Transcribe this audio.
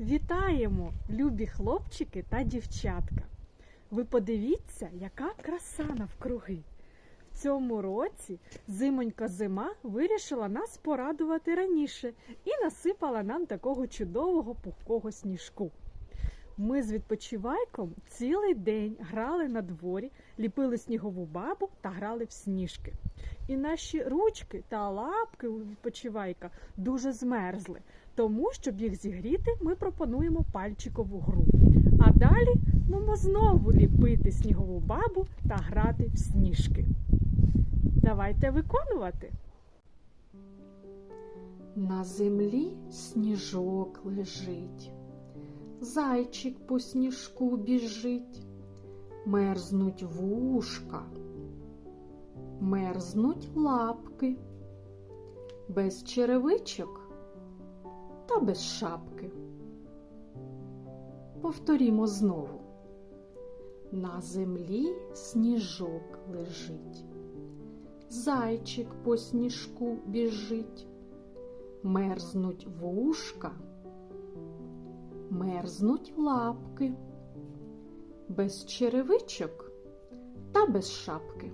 Вітаємо, любі хлопчики та дівчатка. Ви подивіться, яка краса навкруги. В цьому році зимонька зима вирішила нас порадувати раніше і насипала нам такого чудового пухкого сніжку. Ми з відпочивайком цілий день грали на дворі, ліпили снігову бабу та грали в сніжки. І наші ручки та лапки у відпочивайка дуже змерзли. Тому, щоб їх зігріти, ми пропонуємо пальчикову гру. А далі ну, знову ліпити снігову бабу та грати в сніжки. Давайте виконувати. На землі сніжок лежить, зайчик по сніжку біжить, мерзнуть вушка, мерзнуть лапки, без черевичок та без шапки. Повторімо знову. На землі сніжок лежить, зайчик по сніжку біжить, мерзнуть вушка, мерзнуть лапки, без черевичок та без шапки.